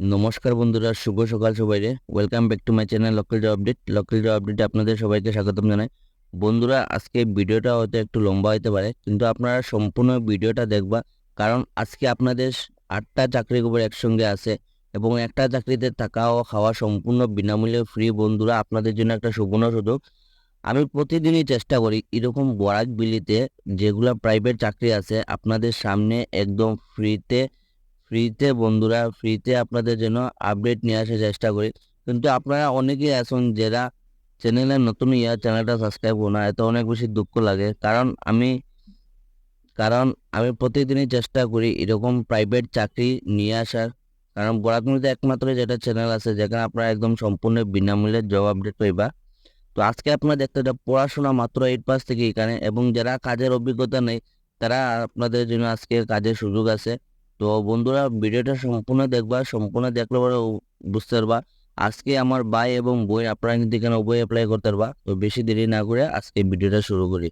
নমস্কার বন্ধুরা, শুভ সকাল সবাইরে welcome back to my channel job update job আপডেটে আপনাদের সবাইকে স্বাগতম জানাই। বন্ধুরা, আজকে ভিডিওটা হয়তো একটু লম্বা হতে পারে, কিন্তু আপনারা সম্পূর্ণ ভিডিওটা দেখবা, কারণ আজকে আপনাদের আটটা চাকরির উপর একসঙ্গে আছে, এবং একটা চাকরিতে থাকা ও খাওয়া সম্পূর্ণ বিনামূল্যে ফ্রি বন্ধুরা, আপনাদের জন্য একটা সুবর্ণ সুযোগ। আমি প্রতিদিনই চেষ্টা করি, এরকম বরাক বিলিতে যেগুলো প্রাইভেট চাকরি আছে, আপনাদের সামনে একদম ফ্রিতে ফ্রিতে বন্ধুরা ফ্রিতে আপনাদের জন্য আপডেট নিয়ে আসার চেষ্টা করি। কিন্তু আপনারা অনেকেই আছেন যারা চ্যানেলে নতুন ইয়া চ্যানেলটা সাবস্ক্রাইব করো না, এত অনেক বেশি দুঃখ লাগে। কারণ আমি কারণ আমি প্রতিদিনই চেষ্টা করি এরকম প্রাইভেট চাকরি নিয়ে আসার। কারণ বরাকমিতে একমাত্র যেটা চ্যানেল আছে, যেখানে আপনারা একদম সম্পূর্ণ বিনামূল্যে জব আপডেট পাইবা। তো আজকে আপনারা দেখতে পড়াশোনা মাত্র এইট পাস থেকে এখানে এবং যারা কাজের অভিজ্ঞতা নেই, তারা আপনাদের জন্য আজকে কাজের সুযোগ আছে। তো বন্ধুরা ভিডিওটা সম্পূর্ণ দেখবা, সম্পূর্ণ দেখলে পরে বুঝতে পারবা। আজকে আমার বাই এবং বই আপনারা কিন্তু এখানে উভয় অ্যাপ্লাই করতে পারবা। তো বেশি দেরি না করে আজকে ভিডিওটা শুরু করি।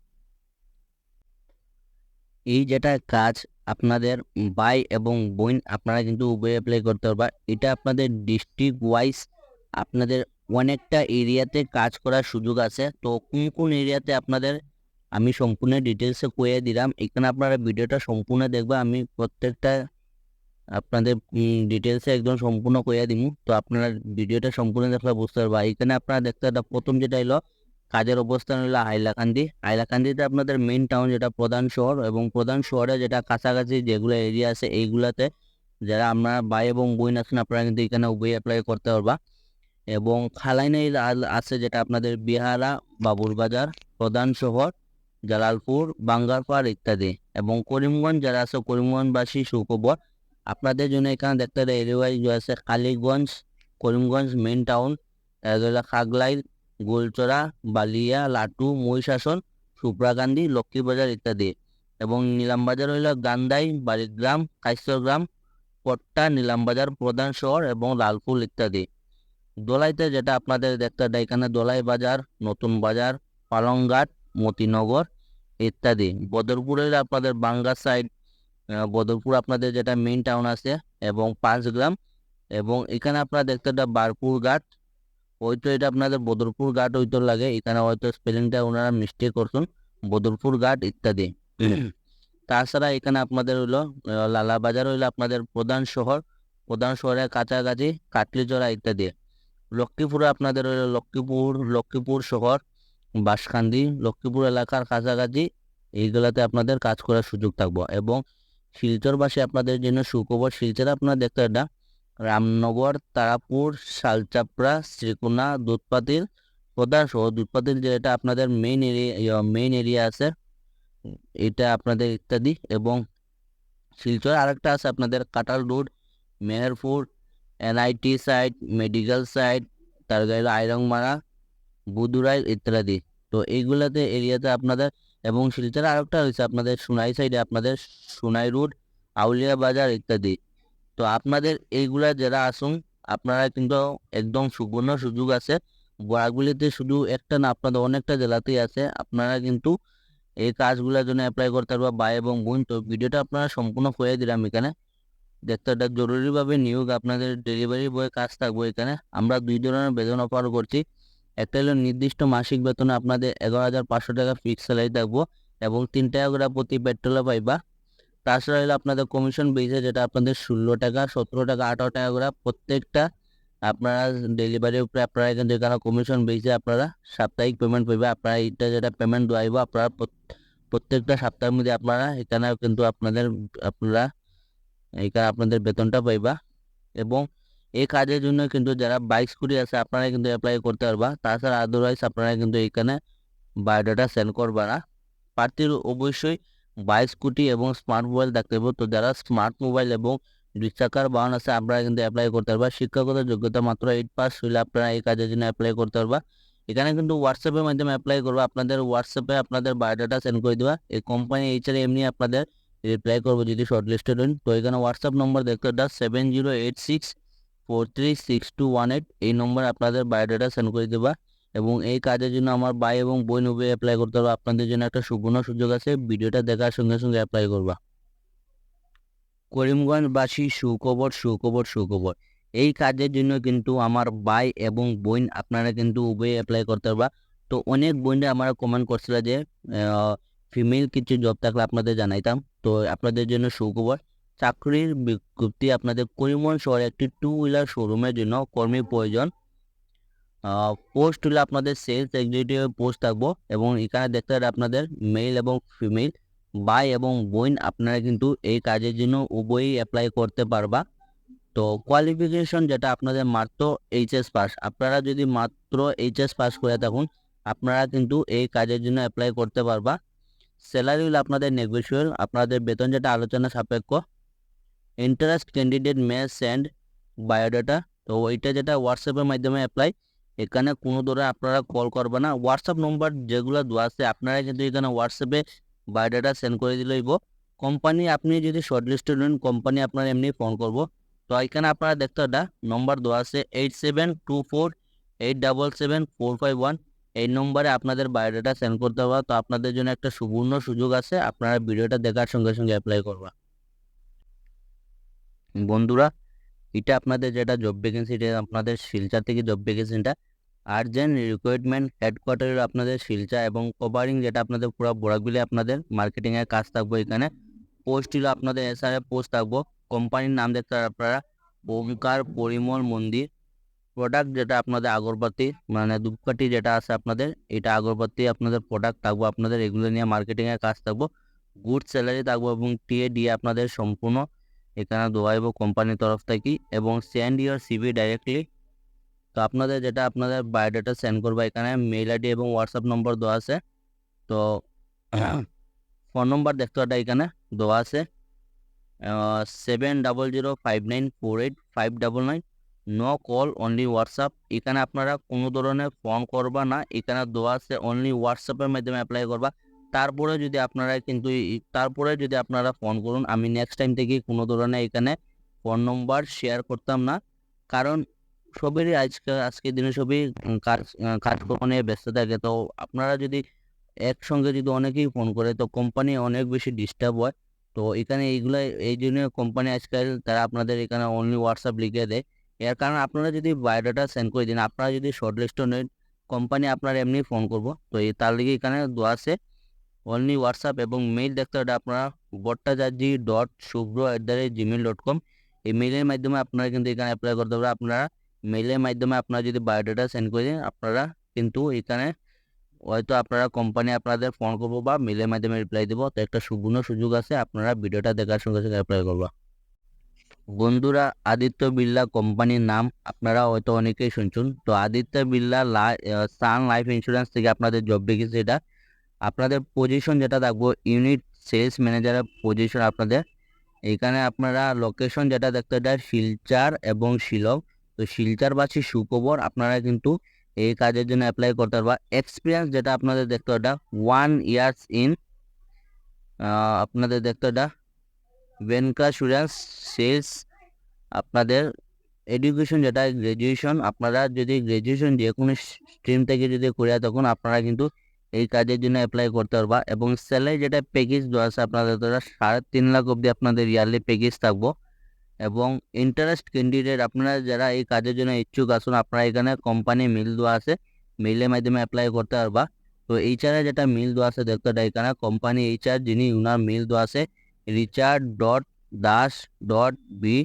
এই যেটা কাজ আপনাদের বাই এবং বোন, আপনারা কিন্তু উভয় অ্যাপ্লাই করতে পারবা। এটা আপনাদের ডিস্ট্রিক্ট ওয়াইজ আপনাদের অনেকটা এরিয়াতে কাজ করার সুযোগ আছে। তো কোন কোন এরিয়াতে আপনাদের আমি সম্পূর্ণ ডিটেলসে কয়ে দিলাম। এখানে আপনারা ভিডিওটা সম্পূর্ণ দেখবা। আমি প্রত্যেকটা আপনাদের ডিটেলসে একদম সম্পূর্ণ কইয়া দিমু। তো আপনারা ভিডিওটা সম্পূর্ণ দেখলে বুঝতে পারবা এখানে আপনারা দেখতে প্রথম যেটা হলো কাজের অবস্থান হলো হাইলাকান্দি। হাইলাকান্দিতে আপনাদের মেইন টাউন যেটা প্রধান শহর। এবং প্রধান শহরে যেটা কাছাকাছি যেগুলো এরিয়া আছে, এইগুলাতে যারা আপনারা ভাই এবং বোন আছেন, আপনারা কিন্তু এখানে উভয় অ্যাপ্লাই করতে পারবা। এবং খালাইনে আছে, যেটা আপনাদের বিহারা বাবুরবাজার প্রধান শহর, জালালপুর, বাঙ্গারপাড় ইত্যাদি। এবং করিমগঞ্জ যারা আছে, করিমগঞ্জবাসী সুখবর। আপনাদের জন্য এখানে দেখতে পারেন এরিয়া আছে কালীগঞ্জ, করিমগঞ্জ মেন টাউন খাগলাই গোলচড়া বালিয়া, লাটু, মহিষাসন সুপ্রাকান্দি লক্ষ্মীবাজার ইত্যাদি। এবং নিলামবাজার হইল গান্দাই বালিগ্রাম কাইশ্বরগ্রাম পট্টা, নিলামবাজার প্রধান শহর এবং লালপুর ইত্যাদি। দোলাইতে যেটা আপনাদের দেখতে পারেন এখানে দোলাই বাজার, নতুন বাজার, পালংঘাট, মতিনগর ইত্যাদি। বদরপুরে আপনাদের বাঙ্গা সাইড বদরপুর আপনাদের যেটা মেন টাউন আছে এবং পাঁচগ্রাম এবং এখানে আপনারা দেখতে পাবেন বারপুর ঘাট। হয়তো এটা আপনাদের বদরপুর ঘাট হয়তো লাগে এখানে হয়তো স্পেলিংটা ওনারা মিস্টেক করছেন বদরপুর ঘাট ইত্যাদি। তাছাড়া এখানে আপনাদের হইল আহ, লালাবাজার হইল আপনাদের প্রধান শহর প্রধান শহরের কাছাকাছি কাটলিচড়া ইত্যাদি। লক্ষ্মীপুরে আপনাদের হইল লক্ষ্মীপুর লক্ষ্মীপুর শহর বাঁশখান্দি লক্ষ্মীপুর এলাকার কাছাকাছি এইগুলাতে আপনাদের কাজ করার সুযোগ থাকব। এবং শিলচরবাসী আপনাদের জন্য সুখবর শিলচরে আপনারা দেখতে এটা রামনগর, তারাপুর, শালচাপড়া, শ্রীকোনা, দুধপাতিল প্রধান শহর দুধপাতিল যেটা আপনাদের মেইন এরিয়া মেইন এরিয়া আছে। এটা আপনাদের ইত্যাদি এবং শিলচর আরেকটা আছে আপনাদের Katal road, Meherpur, NIT site, medical site তার গাইল আইরংমারা বুদুরাইল ইত্যাদি। তো এইগুলাতে এরিয়াতে আপনাদের এবং শিলচরে আরেকটা রয়েছে আপনাদের সোনাই সাইডে আপনাদের সোনাই রোড আউলিয়া বাজার ইত্যাদি। তো আপনাদের এইগুলা যারা আসুন, আপনারা কিন্তু একদম সুবর্ণ সুযোগ আছে। বরাগুলিতে শুধু একটা না, আপনাদের অনেকটা জেলাতেই আছে। আপনারা কিন্তু এই কাজগুলোর জন্য অ্যাপ্লাই করতে পারবা ভাই এবং বোন তো ভিডিওটা আপনারা সম্পূর্ণ করে দিলাম এখানে। দেখতে এটা জরুরিভাবে নিয়োগ, আপনাদের ডেলিভারি বয় কাজ থাকব এখানে। আমরা দুই ধরনের বেতন অফার করছি। একটা হলো নির্দিষ্ট মাসিক বেতনে আপনাদের এগারো হাজার পাঁচশো টাকা ফিক্স স্যালারি থাকব এবং তিন টাকা করে প্রতি পেট্রোলে পাইবা। তাছাড়া হলো আপনাদের কমিশন বেসে যেটা আপনাদের ষোলো টাকা, সতেরো টাকা, আঠারো টাকা করে প্রত্যেকটা আপনারা ডেলিভারির উপরে আপনারা এখানে কমিশন বেসে আপনারা সাপ্তাহিক পেমেন্ট পাইবে। আপনারা এইটা যেটা পেমেন্ট দেওয়াইব, আপনারা প্রত্যেকটা সপ্তাহের মধ্যে আপনারা এখানে কিন্তু আপনাদের, আপনারা এখানে আপনাদের বেতনটা পাইবা। এবং এই কাজের জন্য কিন্তু যারা বাইক স্কুটি আছে আপনারা কিন্তু অ্যাপ্লাই করতে পারবা। তাছাড়া আদারওয়াইজ আপনারা কিন্তু এখানে বায়োডাটা সেন্ড করবা না। প্রার্থীর অবশ্যই বাইক স্কুটি এবং স্মার্ট মোবাইল থাকতে হবে। তো যারা স্মার্ট মোবাইল এবং দুই চাকার বাহন আছে, আপনারা কিন্তু অ্যাপ্লাই করতে পারবা। শিক্ষাগত যোগ্যতা মাত্র এইট পাস হইলে আপনারা এই কাজের জন্য অ্যাপ্লাই করতে পারবা। এখানে কিন্তু হোয়াটসঅ্যাপের মাধ্যমে অ্যাপ্লাই করবা। আপনাদের হোয়াটসঅ্যাপে আপনাদের বায়োডাটা সেন্ড করে দেওয়া এই কোম্পানি এইচআর এমনি আপনাদের রিপ্লাই করব যদি শর্ট লিস্টেড হন। তো এখানে হোয়াটসঅ্যাপ নম্বর দেখতে seven zero eight six four three six two one eight এই নম্বরে আপনাদের বায়োডাটা সেন্ড করে দেবা এবং এই কাজের জন্য আমার ভাই এবং বোন উভয় অ্যাপ্লাই করতে পারব আপনাদের জন্য একটা সুবর্ণ সুযোগ আছে, ভিডিওটা দেখার সঙ্গে সঙ্গে অ্যাপ্লাই করবা। করিমগঞ্জবাসী সুখবর সুখবর সুখবর। এই কাজের জন্য কিন্তু আমার ভাই এবং বোন আপনারা কিন্তু উভয়ে অ্যাপ্লাই করতে পারবা। তো অনেক বোনরা আমার কমেন্ট করছিল যে ফিমেল কিছু জব থাকলে আপনাদের জানাইতাম। তো আপনাদের জন্য সুখবর। চাকরির বিজ্ঞপ্তি আপনাদের করিমগঞ্জ শহরে একটি টু হুইলার শোরুমের জন্য কর্মী প্রয়োজন। পোস্ট হলে আপনাদের সেলস এক্সিকিউটিভ পোস্ট থাকব এবং এখানে দেখতে পারেন আপনাদের মেল এবং ফিমেল ভাই এবং বোন আপনারা কিন্তু এই কাজের জন্য উভয়ই অ্যাপ্লাই করতে পারবা। তো কোয়ালিফিকেশন যেটা আপনাদের মাত্র এইচএস পাস আপনারা যদি মাত্র এইচএস পাস করে থাকুন, আপনারা কিন্তু এই কাজের জন্য অ্যাপ্লাই করতে পারবা। স্যালারি হলো আপনাদের নেগোসিয়েবল আপনাদের বেতন যেটা আলোচনা সাপেক্ষ। Interest candidate may send biodata তো ওইটা যেটা হোয়াটসঅ্যাপের মাধ্যমে অ্যাপ্লাই এখানে কোনো ধরে আপনারা কল করবে না। হোয়াটসঅ্যাপ নম্বর যেগুলো দেওয়া আছে আপনারা কিন্তু এখানে হোয়াটসঅ্যাপে বায়োডাটা সেন্ড করে দিলেই কোম্পানি আপনি যদি শর্ট লিস্টেড হন কোম্পানি আপনার এমনি ফোন করব। তো এখানে আপনারা দেখতে একটা নম্বর দেওয়া আছে eight seven two four eight double seven four five one এই নম্বরে আপনাদের বায়োডাটা সেন্ড করতে হবে। তো আপনাদের জন্য একটা সুবর্ণ সুযোগ আছে, আপনারা ভিডিওটা দেখার সঙ্গে সঙ্গে অ্যাপ্লাই করবা। বন্ধুরা, এটা আপনাদের যেটা জব ভ্যাকেন্সি এটা আপনাদের শিলচর থেকে জব ভ্যাকেন্সিটা আর্জেন্ট রিক্রুটমেন্ট হেডকোয়ার্টারের আপনাদের শিলচা এবং কভারিং যেটা আপনাদের পুরো বরাকবিলে আপনাদের মার্কেটিংয়ের কাজ থাকব এখানে। পোস্ট হলো আপনাদের এসআরএ পোস্ট থাকব। কোম্পানির নাম দেখতে আপনারা ওমকার পরিমল মন্দির। প্রোডাক্ট যেটা আপনাদের আগরবাতি মানে ধূপকাঠি যেটা আছে আপনাদের, এটা আগরবাতি আপনাদের প্রোডাক্ট থাকব। আপনাদের এগুলো নিয়ে মার্কেটিংয়ের কাজ থাকব। গুড স্যালারি থাকব এবং টিএ দিয়ে আপনাদের সম্পূর্ণ এখানে দোয়াইব কোম্পানির তরফ থেকে এবং সেন্ড ইউর সিভি ডাইরেক্টলি তো আপনাদের যেটা আপনাদের বায়োডাটা সেন্ড করব, এখানে মেইল আইডি এবং হোয়াটসঅ্যাপ নম্বর দেওয়া আছে। তো ফোন নম্বর দেখতে পাটা এখানে দেওয়া আছে। Seven double zero five nine four eight five double nine no call only WhatsApp এখানে আপনারা কোনো ধরনের ফোন করবা না। এখানে দেওয়া আছে অনলি হোয়াটসঅ্যাপের মাধ্যমে অ্যাপ্লাই করবা। তারপরে যদি আপনারা কিন্তু তারপরে যদি আপনারা ফোন করুন, আমি নেক্সট টাইম থেকে কোনো ধরনের এখানে ফোন নম্বর শেয়ার করতাম না। কারণ সবেরই আজকে, আজকের দিনে সবই কাজ কাজকর্ম নিয়ে ব্যস্ত থাকে। তো আপনারা যদি একসঙ্গে যদি অনেকেই ফোন করে, তো কোম্পানি অনেক বেশি ডিস্টার্ব হয়। তো এখানে এইগুলো এই জন্য কোম্পানি আজকাল তারা আপনাদের এখানে অনলি হোয়াটসঅ্যাপ লিখে দেয়। এর কারণে আপনারা যদি বায়োডাটা সেন্ড করে দিন, আপনারা যদি শর্ট লিস্টও নেন কোম্পানি আপনার এমনি ফোন করব। তো তার লিগে এখানে দেওয়া আছে। অনলি হোয়াটসঅ্যাপ এবং মেইল দেখতে হবে আপনারা Bhattacharya dot Shubhra at the rate Gmail dot com এই মেইলের মাধ্যমে আপনারা কিন্তু এখানে অ্যাপ্লাই করতে পারবেন। আপনারা মেইলের মাধ্যমে আপনারা যদি বায়োডাটা সেন্ড করে দিন আপনারা কিন্তু এখানে হয়তো আপনারা কোম্পানি আপনাদের ফোন করব বা মেলের মাধ্যমে রিপ্লাই দেবো। তো একটা সুবর্ণ সুযোগ আছে, আপনারা ভিডিওটা দেখার সঙ্গে সঙ্গে অ্যাপ্লাই করবা। বন্ধুরা, আদিত্য বিড়লা কোম্পানির নাম আপনারা হয়তো অনেকেই শুনছেন। তো Aditya Birla Sun Life insurance থেকে আপনাদের জব বেগেছে এটা। আপনাদের পজিশন যেটা থাকব ইউনিট সেলস ম্যানেজারের পজিশন আপনাদের। এখানে আপনারা লোকেশন যেটা দেখতে দেয় শিলচার এবং শিলং। তো শিলচারবাসী সুখবর, আপনারা কিন্তু এই কাজের জন্য অ্যাপ্লাই করতে পারবা। এক্সপিরিয়েন্স যেটা আপনাদের দেখতে ওটা ওয়ান ইয়ার্স ইন আপনাদের দেখতে ওটা ভেনকাসুরেন্স সেলস আপনাদের এডুকেশন যেটা গ্র্যাজুয়েশন আপনারা যদি গ্র্যাজুয়েশন যে কোনো স্ট্রিম থেকে যদি করে তখন আপনারা কিন্তু এই কাজের জন্য অ্যাপ্লাই করতে পারবা এবং স্যালারি যেটা প্যাকেজ দেওয়া আছে আপনাদের দ্বারা সাড়ে তিন লাখ অবধি আপনাদের ইয়ারলি প্যাকেজ থাকব। এবং ইন্টারেস্ট ক্যান্ডিডেট আপনারা যারা এই কাজের জন্য ইচ্ছুক আসুন আপনারা এখানে কোম্পানি মিল দেওয়া আছে। মিলের মাধ্যমে অ্যাপ্লাই করতে পারবা। তো এইচআরে যেটা মিল দেওয়া আছে, দেখতে এখানে কোম্পানি এইচআর যিনি উনার মিল দেওয়া আছে Richard dot Das dot B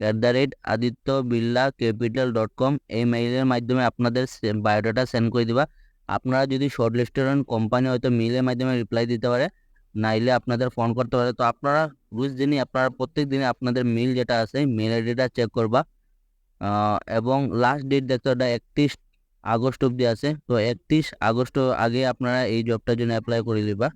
at the rate Aditya Birla capital dot com এই মেইলের মাধ্যমে আপনাদের বায়োডাটা সেন্ড করে দিবা। আপনারা যদি শর্ট লিস্টেড কোম্পানি হয়তো মিলের মাধ্যমে রিপ্লাই দিতে পারে, নাইলে আপনাদের ফোন করতে পারে। তো আপনারা রোজ দিনই, আপনারা প্রত্যেক দিনে আপনাদের মিল যেটা আছে মেল আইডিটা চেক করবা। এবং লাস্ট ডেট দেখতে ওটা একত্রিশ আগস্ট অবধি আছে। তো একত্রিশ আগস্ট আগে আপনারা এই জবটার জন্য অ্যাপ্লাই করে দিবা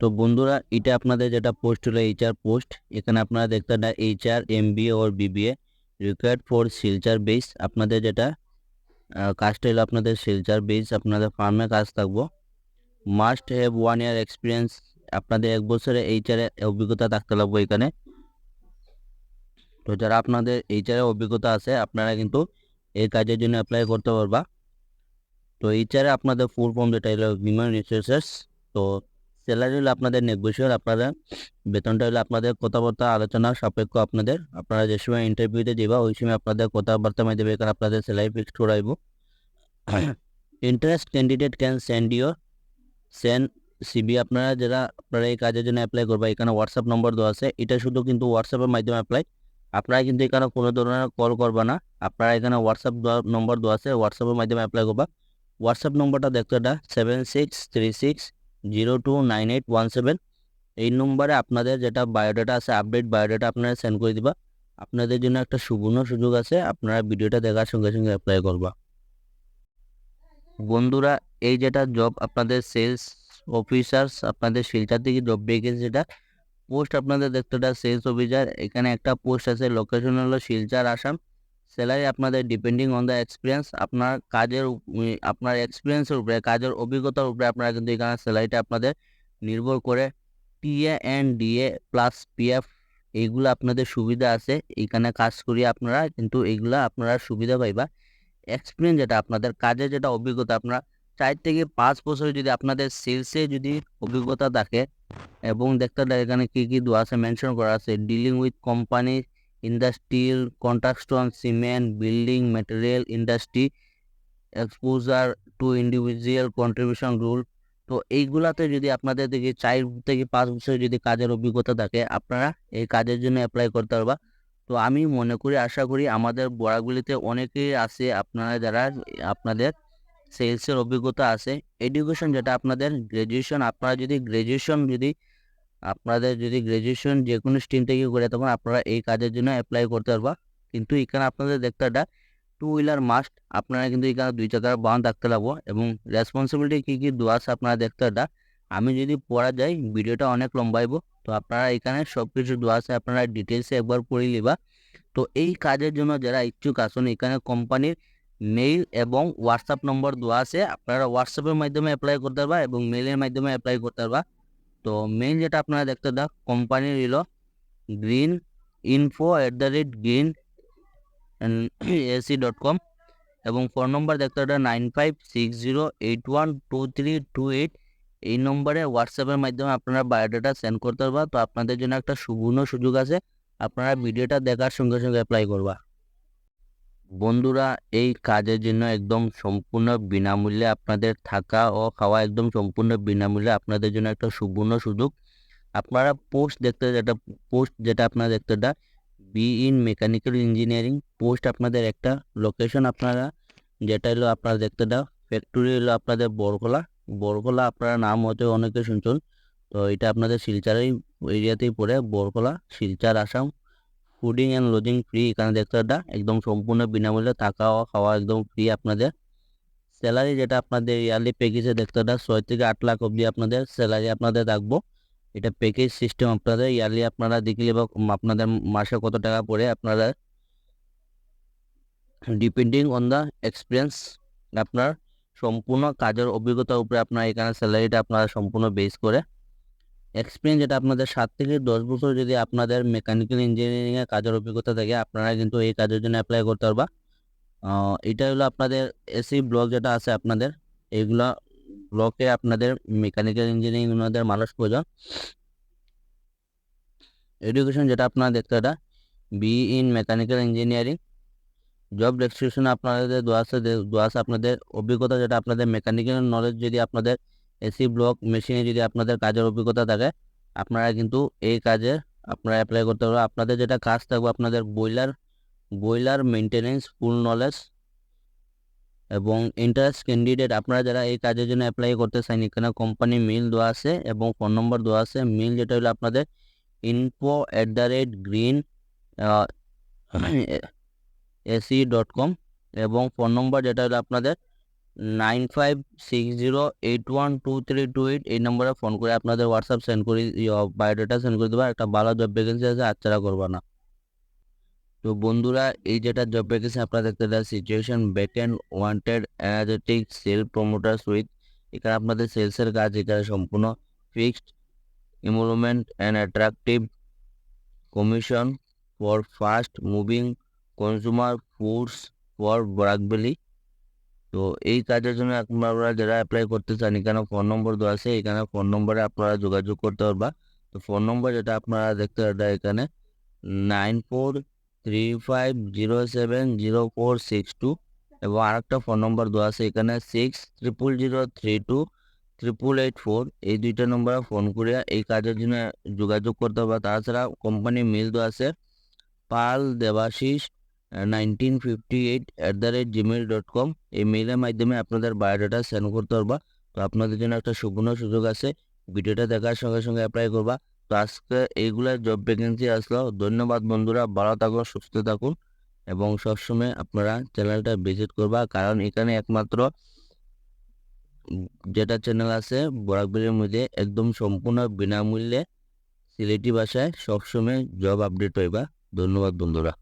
তো বন্ধুরা, এটা আপনাদের যেটা পোস্ট হলো এইচআর পোস্ট এখানে আপনারা দেখতে HR M B or BBA required for Silchar base আপনাদের যেটা কাজটা হলো আপনাদের শিলচার বেস আপনাদের ফার্মে কাজ থাকব। Must have one year experience আপনাদের এক বছরে এইচআরে অভিজ্ঞতা থাকতে লাগবে এখানে। তো যারা আপনাদের এইচআরে অভিজ্ঞতা আছে, আপনারা কিন্তু এই কাজের জন্য অ্যাপ্লাই করতে পারবা। তো এইচআরে আপনাদের ফুল ফর্ম যেটা হলো হিউম্যান রিসোর্সেস তো স্যালারি হলো আপনাদের নেগোসিয়েবল আপনারা বেতনটা হলো আপনাদের কথাবার্তা, আলোচনা, সাপেক্ষ আপনাদের। আপনারা যে সময় ইন্টারভিউতে যাবা ওই সময় আপনাদের কথাবার্তা মাধ্যমে আপনাদের salary fixed করাইব। Interest candidate can send your send CV আপনারা যারা, আপনারা এই কাজের জন্য অ্যাপ্লাই করবা, এখানে হোয়াটসঅ্যাপ নম্বর দেওয়া আছে। এটা শুধু কিন্তু হোয়াটসঅ্যাপের মাধ্যমে অ্যাপ্লাই আপনারা কিন্তু এখানে কোনো ধরনের কল করবা না। আপনারা এখানে হোয়াটসঅ্যাপ নম্বর দেওয়া আছে হোয়াটসঅ্যাপের মাধ্যমে অ্যাপ্লাই করবা। হোয়াটসঅ্যাপ নম্বরটা দেখতে এটা seven six three six zero two nine eight one seven. এই নম্বরে আপনাদের যেটা বায়োডাটা আছে, আপডেট বায়োডাটা আপনারা সেন্ড করে দিবা। আপনাদের জন্য একটা সুবর্ণ সুযোগ আছে, আপনারা ভিডিওটা দেখার সঙ্গে সঙ্গে অ্যাপ্লাই করবা। বন্ধুরা, এই যেটা জব আপনাদের সেলস অফিসার্স আপনাদের শিলচার থেকে জব ভ্যাকেন্সি যেটা পোস্ট আপনাদের দেখতে সেলস অফিসার এখানে একটা পোস্ট আছে লোকেশন হলো শিলচার, আসাম। স্যালারি আপনাদের ডিপেন্ডিং অন দ্য এক্সপিরিয়েন্স আপনার কাজের আপনার এক্সপিরিয়েন্সের উপরে, কাজের অভিজ্ঞতার উপরে আপনারা কিন্তু এখানে স্যালারিটা আপনাদের নির্ভর করে TA n DA plus PF এইগুলো আপনাদের সুবিধা আছে। এখানে কাজ করিয়ে আপনারা কিন্তু এইগুলা আপনারা সুবিধা পাইবা। এক্সপিরিয়েন্স যেটা, আপনাদের কাজের যেটা অভিজ্ঞতা, আপনারা চার থেকে পাঁচ বছর যদি আপনাদের সেলসে যদি অভিজ্ঞতা থাকে, এবং দেখতে এখানে কী কী দেওয়া আছে মেনশন করা আছে dealing with company industrial construction, cement, building material industry, exposure to individual contribution rule. তো এইগুলাতে যদি আপনাদের থেকে চার থেকে পাঁচ বছর যদি কাজের অভিজ্ঞতা থাকে, আপনারা এই কাজের জন্য অ্যাপ্লাই করতে পারবা। তো আমি মনে করি, আশা করি আমাদের বড়াগুলিতে অনেকেই আছে, আপনারা যারা, আপনাদের সেলসের অভিজ্ঞতা আছে। এডুকেশন যেটা আপনাদের গ্র্যাজুয়েশন আপনারা যদি গ্র্যাজুয়েশন যদি আপনাদের যদি গ্র্যাজুয়েশন যে কোনো স্ট্রিম থেকে করে তখন আপনারা এই কাজের জন্য অ্যাপ্লাই করতে পারবা। কিন্তু এখানে আপনাদের দেখতে একটা টু হুইলার মাস্ট আপনারা কিন্তু এখানে দুই চাকার বাহন থাকতে লাগবো এবং রেসপন্সিবিলিটি কী কী দেওয়া আছে আপনারা দেখতে একটা আমি যদি পড়া যাই, ভিডিওটা অনেক লম্বাইব তো আপনারা এখানে সব কিছু দেওয়া আছে, আপনারা ডিটেলসে একবার পড়ে নিবা। তো এই কাজের জন্য যারা ইচ্ছুক আসুন, এখানে কোম্পানির মেইল এবং হোয়াটসঅ্যাপ নম্বর দেওয়া আছে, আপনারা হোয়াটসঅ্যাপের মাধ্যমে অ্যাপ্লাই করতে পারবা এবং মেইলের মাধ্যমে অ্যাপ্লাই করতে পারবা। তো মেইল যেটা আপনারা দেখতে দাও কোম্পানির হলো green info at the rate green AC dot com এবং ফোন নম্বর দেখতে হবে nine five six zero eight one two three two eight এই নম্বরে হোয়াটসঅ্যাপের মাধ্যমে আপনারা বায়োডাটা সেন্ড করতে পারবা। তো আপনাদের জন্য একটা সুবর্ণ সুযোগ আছে, আপনারা ভিডিওটা দেখার সঙ্গে সঙ্গে অ্যাপ্লাই করবা। বন্ধুরা, এই কাজের জন্য একদম সম্পূর্ণ বিনামূল্যে আপনাদের থাকা ও খাওয়া একদম সম্পূর্ণ বিনামূল্যে আপনাদের জন্য একটা সুবর্ণ সুযোগ। আপনারা পোস্ট দেখতে, যেটা পোস্ট যেটা আপনারা দেখতে B in mechanical engineering post আপনাদের একটা লোকেশন আপনারা, যেটা হলো আপনারা দেখতে দাও ফ্যাক্টরি হলো আপনাদের বরকলা বরকলা আপনারা নাম হতে অনেকে শুনছেন, তো এটা আপনাদের শিলচারের এরিয়াতেই পড়ে Barkhola Silchar, Assam. Fooding and lodging free এখানে দেখতে এটা একদম সম্পূর্ণ বিনামূল্যে থাকা খাওয়া একদম ফ্রি আপনাদের। স্যালারি যেটা আপনাদের ইয়ারলি প্যাকেজে দেখতে এটা ছয় থেকে আট লাখ অবধি আপনাদের স্যালারি আপনাদের থাকব এটা প্যাকেজ সিস্টেম আপনাদের ইয়ারলি আপনারা দেখলে বা আপনাদের মাসে কত টাকা পড়ে আপনারা ডিপেন্ডিং অন দ্য এক্সপিরিয়েন্স আপনার সম্পূর্ণ কাজের অভিজ্ঞতার উপরে আপনার এখানে স্যালারিটা আপনারা সম্পূর্ণ বেস করে এক্সপিরিয়েন্স যেটা আপনাদের সাত থেকে দশ বছর যদি আপনাদের মেকানিক্যাল ইঞ্জিনিয়ারিংয়ের কাজের অভিজ্ঞতা থাকে, আপনারা কিন্তু এই কাজের জন্য অ্যাপ্লাই করতে পারবা। এটা হলো আপনাদের এসি ব্লক যেটা আছে আপনাদের এইগুলা ব্লকে আপনাদের মেকানিক্যাল ইঞ্জিনিয়ারিং মানুষ প্রয়োজন। এডুকেশন যেটা আপনারা দেখতে এটা B in mechanical engineering job description আপনাদের দেওয়া আছে আপনাদের অভিজ্ঞতা, যেটা আপনাদের মেকানিক্যাল নলেজ যদি আপনাদের এসি ব্লক মেশিনে যদি আপনাদের কাজের অভিজ্ঞতা থাকে, আপনারা কিন্তু এই কাজে আপনারা অ্যাপ্লাই করতে পারবেন। আপনাদের যেটা কাজ থাকবে, আপনাদের boiler boiler maintenance full knowledge এবং ইন্টারেস্ট ক্যান্ডিডেট আপনারা যারা এই কাজের জন্য অ্যাপ্লাই করতে চান এখানে কোম্পানি মেল দেওয়া আছে এবং ফোন নম্বর দেওয়া আছে। মেল যেটা হলো আপনাদের info at the rate green AC dot com এবং ফোন নম্বর যেটা হলো আপনাদের nine five six zero eight one two three two eight এই নম্বরে ফোন করে আপনাদের হোয়াটসঅ্যাপ সেন্ড করে বায়োডাটা সেন্ড করে দেবো, একটা ভালো জব ভ্যাকেন্সি আছে আচ্ছারা করবা না। তো বন্ধুরা, এই যেটা জব ভ্যাকেন্সি আপনারা দেখতে দেন situation backend wanted energetic sale promoter with এখানে আপনাদের সেলসের কাজ এখানে সম্পূর্ণ fixed improvement and attractive commission for fast moving consumer foods for ব্রাকবেলি তো এই কাজের জন্য আপনারা যারা অ্যাপ্লাই করতে চান এখানে ফোন নম্বর দেওয়া আছে এখানে ফোন নম্বরে আপনারা যোগাযোগ করতে পারবা। তো ফোন নম্বর যেটা আপনারা দেখতে পারবেন এখানে nine four three five zero seven zero four six two এবং আরেকটা ফোন নম্বর দেওয়া আছে, এখানে six triple zero three two triple eight four এই দুইটা নম্বরে ফোন করে এই কাজের জন্য যোগাযোগ করতে হবে তাছাড়া কোম্পানি মেল দেওয়া আছে, Pal Debashis nineteen fifty eight at the rate Gmail dot com এই মেইলের মাধ্যমে আপনাদের বায়োডাটা সেন্ড করতে পারবা। তো আপনাদের জন্য একটা সুবর্ণ সুযোগ আছে। ভিডিওটা দেখার সঙ্গে সঙ্গে অ্যাপ্লাই করবা। তো আজকে এইগুলা জব ভ্যাকেন্সি আসলো। ধন্যবাদ বন্ধুরা। ভালো থাকুন সুস্থ থাকুন এবং সবসময় আপনারা চ্যানেলটা ভিজিট করবা। কারণ এখানে একমাত্র যেটা চ্যানেল আছে, বরাকবিলের মধ্যে একদম সম্পূর্ণ বিনামূল্যে সিলেটি ভাষায় সবসময় জব আপডেট হইবা। ধন্যবাদ বন্ধুরা।